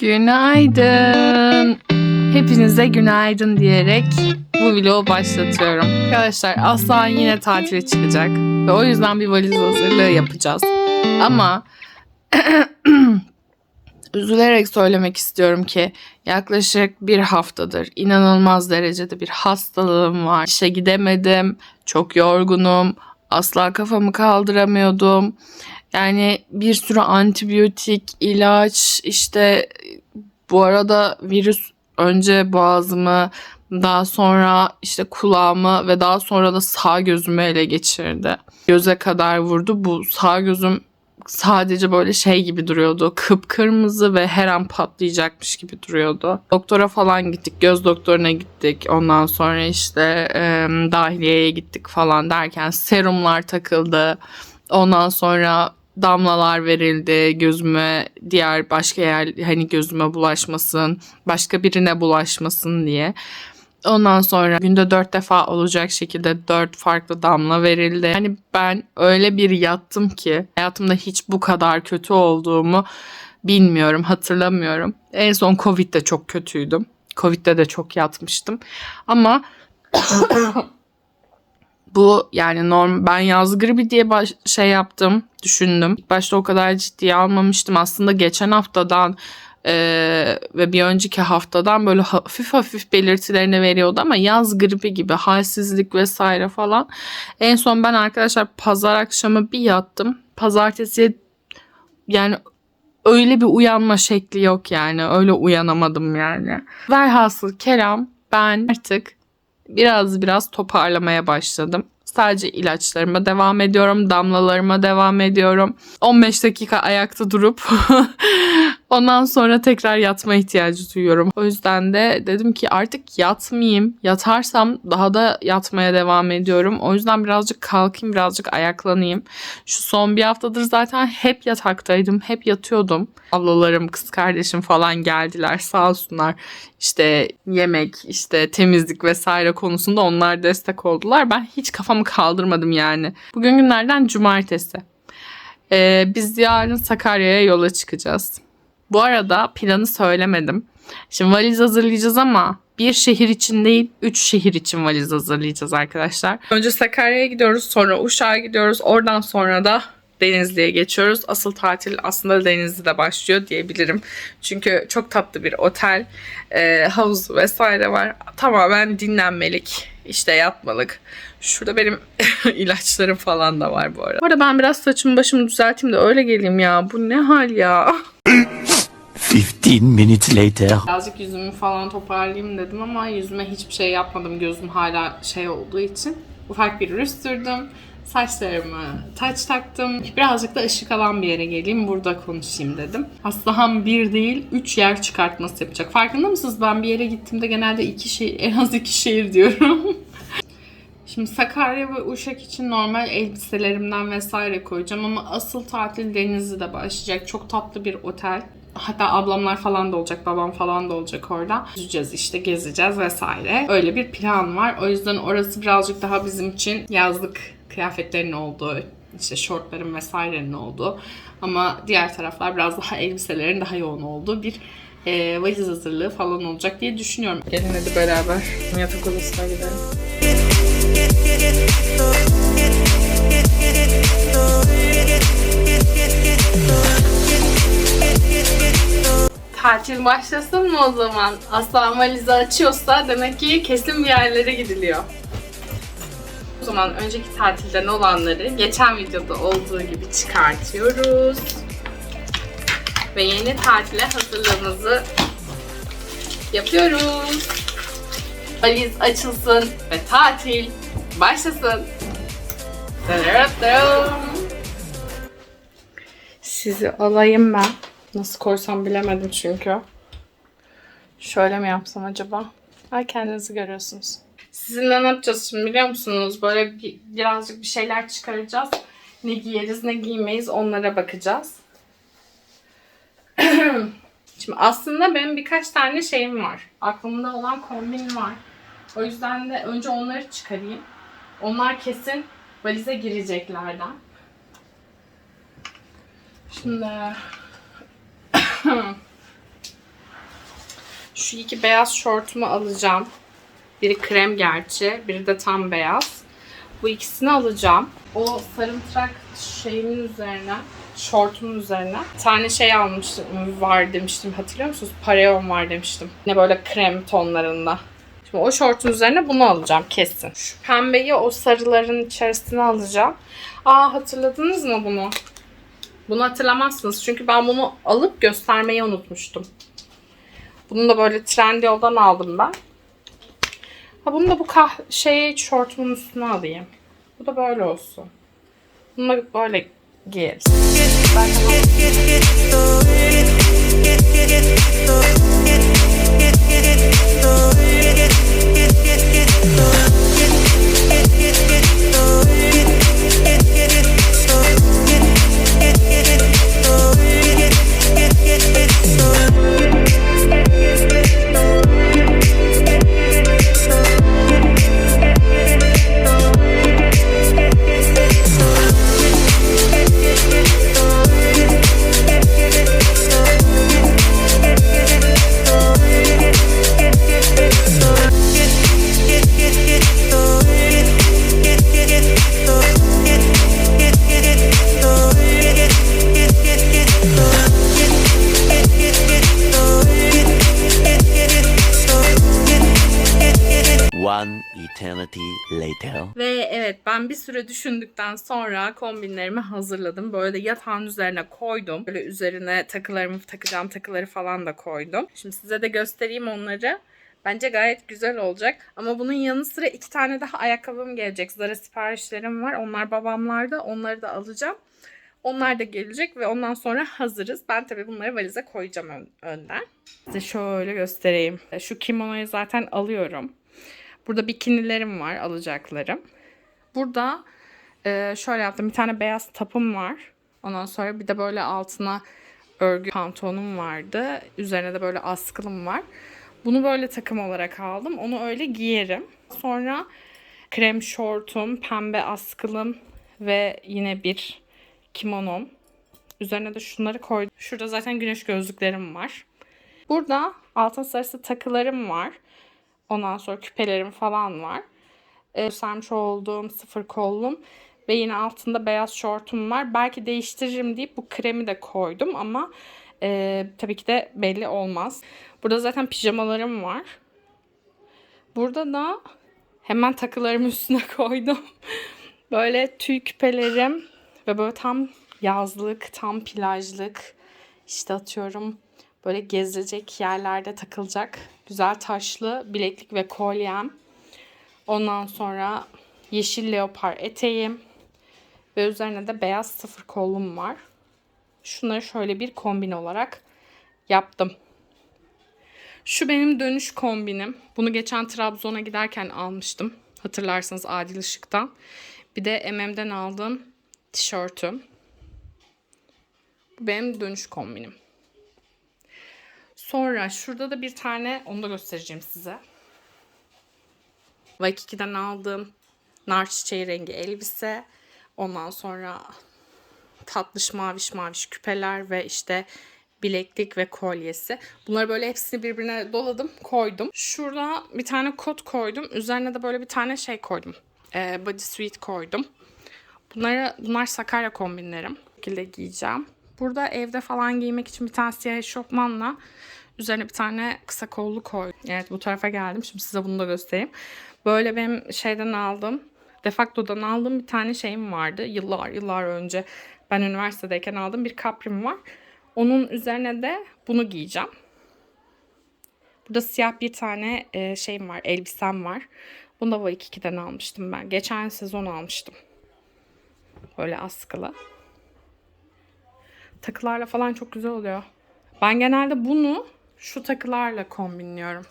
Günaydın. Hepinize günaydın diyerek bu vlogu başlatıyorum. Arkadaşlar Aslan yine tatile çıkacak. Ve o yüzden bir valiz hazırlığı yapacağız. Ama üzülerek söylemek istiyorum ki yaklaşık bir haftadır inanılmaz derecede bir hastalığım var. İşe gidemedim, çok yorgunum, asla kafamı kaldıramıyordum. Yani bir sürü antibiyotik, ilaç, işte bu arada virüs önce boğazımı, daha sonra işte kulağımı ve daha sonra da sağ gözümü ele geçirdi. Göze kadar vurdu. Bu sağ gözüm sadece böyle şey gibi duruyordu. Kıpkırmızı ve her an patlayacakmış gibi duruyordu. Doktora falan gittik. Göz doktoruna gittik. Ondan sonra işte e, dahiliyeye gittik falan derken serumlar takıldı. Ondan sonra damlalar verildi gözüme diğer başka yer hani gözüme bulaşmasın başka birine bulaşmasın diye. Ondan sonra günde dört defa olacak şekilde dört farklı damla verildi. Yani ben öyle bir yattım ki hayatımda hiç bu kadar kötü olduğumu bilmiyorum, hatırlamıyorum. En son Covid'de çok kötüydüm. Covid'de de çok yatmıştım. Ama bu yani norm ben yaz gribi diye baş, şey yaptım, düşündüm. İlk başta o kadar ciddiye almamıştım. Aslında geçen haftadan e, ve bir önceki haftadan böyle hafif hafif belirtilerini veriyordu ama yaz gribi gibi halsizlik vesaire falan. En son ben arkadaşlar pazar akşamı bir yattım. Pazartesiye yani öyle bir uyanma şekli yok yani. Öyle uyanamadım yani. Velhasıl kelam ben artık biraz biraz toparlamaya başladım. Sadece ilaçlarıma devam ediyorum, damlalarıma devam ediyorum. 15 dakika ayakta durup ondan sonra tekrar yatma ihtiyacı duyuyorum. O yüzden de dedim ki artık yatmayayım. Yatarsam daha da yatmaya devam ediyorum. O yüzden birazcık kalkayım, birazcık ayaklanayım. Şu son bir haftadır zaten hep yataktaydım, hep yatıyordum. Ablalarım, kız kardeşim falan geldiler sağ olsunlar. İşte yemek, işte temizlik vesaire konusunda onlar destek oldular. Ben hiç kafamı kaldırmadım yani. Bugün günlerden cumartesi. Ee, biz yarın Sakarya'ya yola çıkacağız. Bu arada planı söylemedim. Şimdi valiz hazırlayacağız ama bir şehir için değil, üç şehir için valiz hazırlayacağız arkadaşlar. Önce Sakarya'ya gidiyoruz, sonra Uşak'a gidiyoruz. Oradan sonra da Denizli'ye geçiyoruz. Asıl tatil aslında Denizli'de başlıyor diyebilirim. Çünkü çok tatlı bir otel, e, havuz vesaire var. Tamamen dinlenmelik, işte yatmalık. Şurada benim ilaçlarım falan da var bu arada. Bu arada ben biraz saçımı başımı düzelteyim de öyle geleyim ya. Bu ne hal ya? 15 minutes later. Birazcık yüzümü falan toparlayayım dedim ama yüzüme hiçbir şey yapmadım. Gözüm hala şey olduğu için. Ufak bir rüz. Saçlarımı taç taktım. Birazcık da ışık alan bir yere geleyim. Burada konuşayım dedim. Aslıhan bir değil, üç yer çıkartması yapacak. Farkında mısınız? Ben bir yere gittiğimde genelde iki şehir, en az iki şehir diyorum. Şimdi Sakarya ve Uşak için normal elbiselerimden vesaire koyacağım ama asıl tatil Denizli'de başlayacak. Çok tatlı bir otel. Hatta ablamlar falan da olacak, babam falan da olacak orada. Yüzeceğiz işte, gezeceğiz vesaire. Öyle bir plan var. O yüzden orası birazcık daha bizim için yazlık kıyafetlerin olduğu, işte şortların vesairenin olduğu. Ama diğer taraflar biraz daha elbiselerin daha yoğun olduğu bir e, valiz hazırlığı falan olacak diye düşünüyorum. Gelin hadi beraber yatak odasına gidelim. Tatil başlasın mı o zaman? Aslan valizi açıyorsa demek ki kesin bir yerlere gidiliyor. O zaman önceki tatilden olanları geçen videoda olduğu gibi çıkartıyoruz. Ve yeni tatile hazırlığımızı yapıyoruz. Valiz açılsın ve tatil başlasın. Sizi alayım ben. Nasıl koysam bilemedim çünkü. Şöyle mi yapsam acaba? Ay kendinizi görüyorsunuz. Sizinle ne yapacağız şimdi biliyor musunuz? Böyle bir, birazcık bir şeyler çıkaracağız. Ne giyeriz ne giymeyiz onlara bakacağız. Şimdi aslında benim birkaç tane şeyim var. Aklımda olan kombin var. O yüzden de önce onları çıkarayım. Onlar kesin valize gireceklerden. Şimdi Şu iki beyaz şortumu alacağım. Biri krem gerçi, biri de tam beyaz. Bu ikisini alacağım. O sarımtırak şeyimin üzerine, şortumun üzerine bir tane şey almıştım, var demiştim. Hatırlıyor musunuz? Pareon var demiştim. Yine böyle krem tonlarında. Şimdi o şortun üzerine bunu alacağım kesin. Şu pembeyi o sarıların içerisine alacağım. Aa hatırladınız mı bunu? Bunu hatırlamazsınız çünkü ben bunu alıp göstermeyi unutmuştum. Bunu da böyle Trendyol'dan aldım ben. Ha bunu da bu kah şey şortumun üstüne alayım. Bu da böyle olsun. Bunu da böyle giyeriz. Later. Ve evet ben bir süre düşündükten sonra kombinlerimi hazırladım. Böyle yatağın üzerine koydum. Böyle üzerine takılarımı takacağım takıları falan da koydum. Şimdi size de göstereyim onları. Bence gayet güzel olacak. Ama bunun yanı sıra iki tane daha ayakkabım gelecek. Zara siparişlerim var. Onlar babamlarda. Onları da alacağım. Onlar da gelecek ve ondan sonra hazırız. Ben tabii bunları valize koyacağım ön- önden. Size şöyle göstereyim. Şu kimonoyu zaten alıyorum. Burada bikinilerim var alacaklarım. Burada e, şöyle yaptım. Bir tane beyaz tapım var. Ondan sonra bir de böyle altına örgü pantolonum vardı. Üzerine de böyle askılım var. Bunu böyle takım olarak aldım. Onu öyle giyerim. Sonra krem şortum, pembe askılım ve yine bir kimonom. Üzerine de şunları koydum. Şurada zaten güneş gözlüklerim var. Burada altın sarısı takılarım var. Ondan sonra küpelerim falan var. Ee, sermiş olduğum sıfır kollum ve yine altında beyaz şortum var. Belki değiştiririm deyip bu kremi de koydum ama e, tabii ki de belli olmaz. Burada zaten pijamalarım var. Burada da hemen takılarımı üstüne koydum. Böyle tüy küpelerim ve böyle tam yazlık, tam plajlık. İşte atıyorum böyle gezilecek yerlerde takılacak güzel taşlı bileklik ve kolyem. Ondan sonra yeşil leopar eteğim ve üzerine de beyaz sıfır kollum var. Şunları şöyle bir kombin olarak yaptım. Şu benim dönüş kombinim. Bunu geçen Trabzon'a giderken almıştım. Hatırlarsanız Adil Işık'tan. Bir de MM'den aldığım tişörtüm. Bu benim dönüş kombinim. Sonra şurada da bir tane onu da göstereceğim size. Waikiki'den aldığım nar çiçeği rengi elbise. Ondan sonra tatlış maviş maviş küpeler ve işte bileklik ve kolyesi. Bunları böyle hepsini birbirine doladım, koydum. Şurada bir tane kot koydum. Üzerine de böyle bir tane şey koydum. Ee, body suit koydum. Bunları, bunlar Sakarya kombinlerim. Bu şekilde giyeceğim. Burada evde falan giymek için bir tane siyah eşofmanla üzerine bir tane kısa kollu koydum. Evet bu tarafa geldim. Şimdi size bunu da göstereyim. Böyle benim şeyden aldım. Defacto'dan aldığım bir tane şeyim vardı. Yıllar yıllar önce ben üniversitedeyken aldığım bir kaprim var. Onun üzerine de bunu giyeceğim. Burada siyah bir tane e, şeyim var, elbisem var. Bunu da Waikiki'den almıştım ben. Geçen sezon almıştım. Böyle askılı. Takılarla falan çok güzel oluyor. Ben genelde bunu şu takılarla kombinliyorum.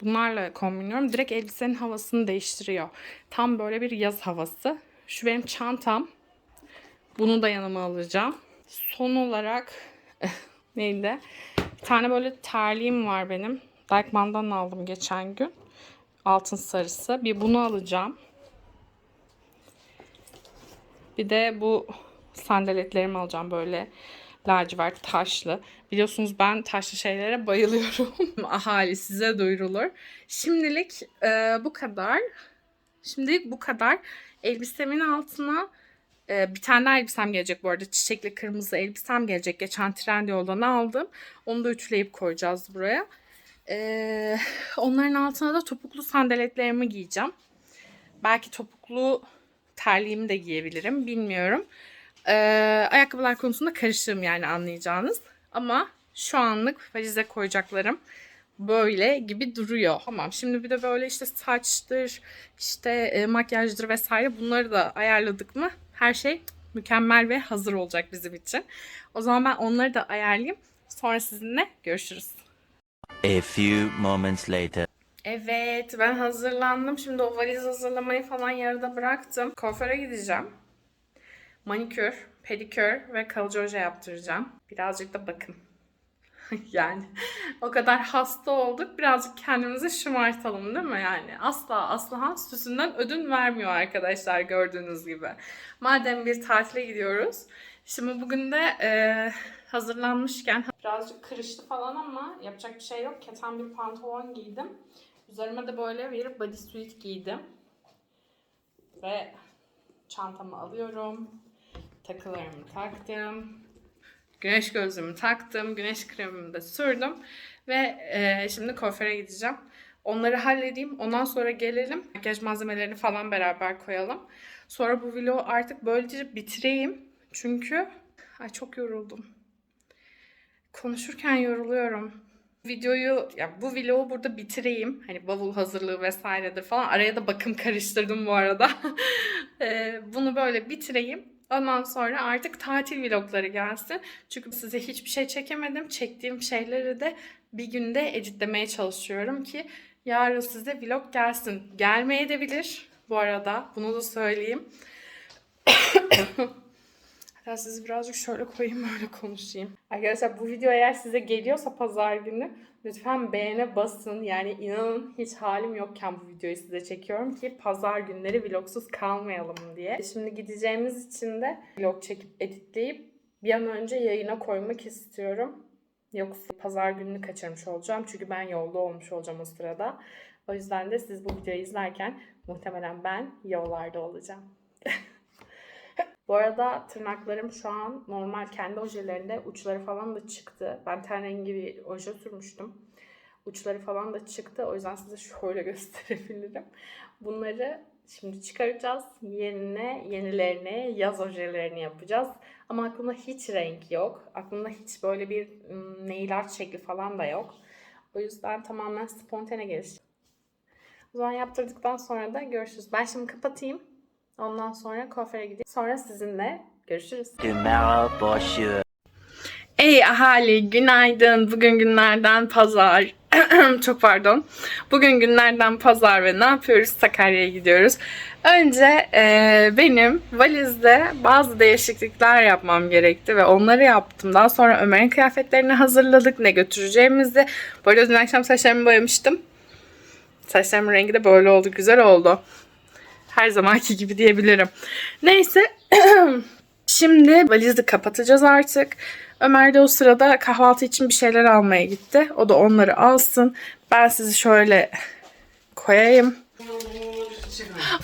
Bunlarla kombinliyorum. Direkt elbisenin havasını değiştiriyor. Tam böyle bir yaz havası. Şu benim çantam. Bunu da yanıma alacağım. Son olarak neydi? Bir tane böyle terliğim var benim. Dykman'dan aldım geçen gün. Altın sarısı. Bir bunu alacağım. Bir de bu sandaletlerimi alacağım böyle Lacivert taşlı. Biliyorsunuz ben taşlı şeylere bayılıyorum. Ahali size duyurulur. Şimdilik e, bu kadar. Şimdilik bu kadar. Elbisemin altına e, bir tane elbisem gelecek bu arada. Çiçekli kırmızı elbisem gelecek. Geçen Trendyol'dan aldım. Onu da ütüleyip koyacağız buraya. E, onların altına da topuklu sandaletlerimi giyeceğim. Belki topuklu terliğimi de giyebilirim. Bilmiyorum. E, ayakkabılar konusunda karışığım yani anlayacağınız. Ama şu anlık valize koyacaklarım böyle gibi duruyor. Tamam şimdi bir de böyle işte saçtır, işte e, makyajdır vesaire bunları da ayarladık mı her şey mükemmel ve hazır olacak bizim için. O zaman ben onları da ayarlayayım. Sonra sizinle görüşürüz. A few moments later. Evet ben hazırlandım. Şimdi o valiz hazırlamayı falan yarıda bıraktım. Kuaföre gideceğim. Manikür, pedikür ve kalıcı oje yaptıracağım. Birazcık da bakın. yani o kadar hasta olduk. Birazcık kendimizi şımartalım değil mi yani? Asla Aslıhan süsünden ödün vermiyor arkadaşlar gördüğünüz gibi. Madem bir tatile gidiyoruz. Şimdi bugün de e, hazırlanmışken birazcık kırıştı falan ama yapacak bir şey yok. Keten bir pantolon giydim. Üzerime de böyle bir bodysuit giydim. Ve çantamı alıyorum. Takılarımı taktım. Güneş gözlüğümü taktım. Güneş kremimi de sürdüm. Ve e, şimdi kuaföre gideceğim. Onları halledeyim. Ondan sonra gelelim. Makyaj malzemelerini falan beraber koyalım. Sonra bu vlogu artık böylece bitireyim. Çünkü ay çok yoruldum. Konuşurken yoruluyorum. Videoyu, ya bu vlogu burada bitireyim. Hani bavul hazırlığı vesairedir falan. Araya da bakım karıştırdım bu arada. E, bunu böyle bitireyim. Ondan sonra artık tatil vlogları gelsin. Çünkü size hiçbir şey çekemedim. Çektiğim şeyleri de bir günde editlemeye çalışıyorum ki yarın size vlog gelsin. Gelmeye de bilir bu arada. Bunu da söyleyeyim. Hatta sizi birazcık şöyle koyayım öyle konuşayım. Arkadaşlar bu video eğer size geliyorsa pazar günü lütfen beğene basın. Yani inanın hiç halim yokken bu videoyu size çekiyorum ki pazar günleri vlogsuz kalmayalım diye. Şimdi gideceğimiz için de vlog çekip editleyip bir an önce yayına koymak istiyorum. Yoksa pazar gününü kaçırmış olacağım. Çünkü ben yolda olmuş olacağım o sırada. O yüzden de siz bu videoyu izlerken muhtemelen ben yollarda olacağım. Bu arada tırnaklarım şu an normal kendi ojelerinde uçları falan da çıktı. Ben ten rengi bir oje sürmüştüm. Uçları falan da çıktı. O yüzden size şöyle gösterebilirim. Bunları şimdi çıkaracağız. Yerine yenilerini, yaz ojelerini yapacağız. Ama aklımda hiç renk yok. Aklımda hiç böyle bir nail art şekli falan da yok. O yüzden tamamen spontane gelişti. O zaman yaptırdıktan sonra da görüşürüz. Ben şimdi kapatayım. Ondan sonra kuaföre gideyim. Sonra sizinle görüşürüz. Tomorrow for sure. Ey ahali günaydın. Bugün günlerden pazar. Çok pardon. Bugün günlerden pazar ve ne yapıyoruz? Sakarya'ya gidiyoruz. Önce e, benim valizde bazı değişiklikler yapmam gerekti ve onları yaptım. Daha sonra Ömer'in kıyafetlerini hazırladık. Ne götüreceğimizi. Arada dün akşam saçlarımı boyamıştım. Saçlarımın rengi de böyle oldu. Güzel oldu. Her zamanki gibi diyebilirim. Neyse. Şimdi valizi kapatacağız artık. Ömer de o sırada kahvaltı için bir şeyler almaya gitti. O da onları alsın. Ben sizi şöyle koyayım.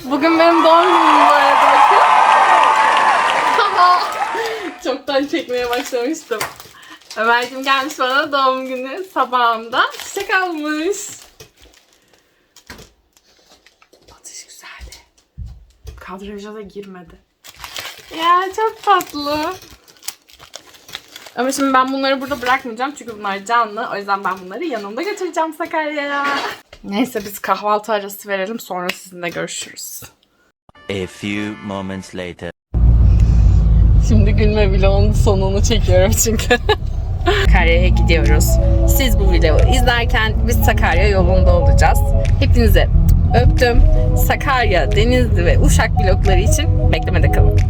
Bugün benim doğum günüm bu arada bakın. Çoktan çekmeye başlamıştım. Ömer'cim gelmiş bana doğum günü sabahında çiçek almış. Kadraja da girmedi. Ya çok tatlı. Ama şimdi ben bunları burada bırakmayacağım çünkü bunlar canlı. O yüzden ben bunları yanımda götüreceğim Sakarya'ya. Neyse biz kahvaltı arası verelim sonra sizinle görüşürüz. A few moments later. Şimdi gülme vlogunun sonunu çekiyorum çünkü. Sakarya'ya gidiyoruz. Siz bu videoyu izlerken biz Sakarya yolunda olacağız. Hepinize öptüm. Sakarya, Denizli ve Uşak vlogları için beklemede kalın.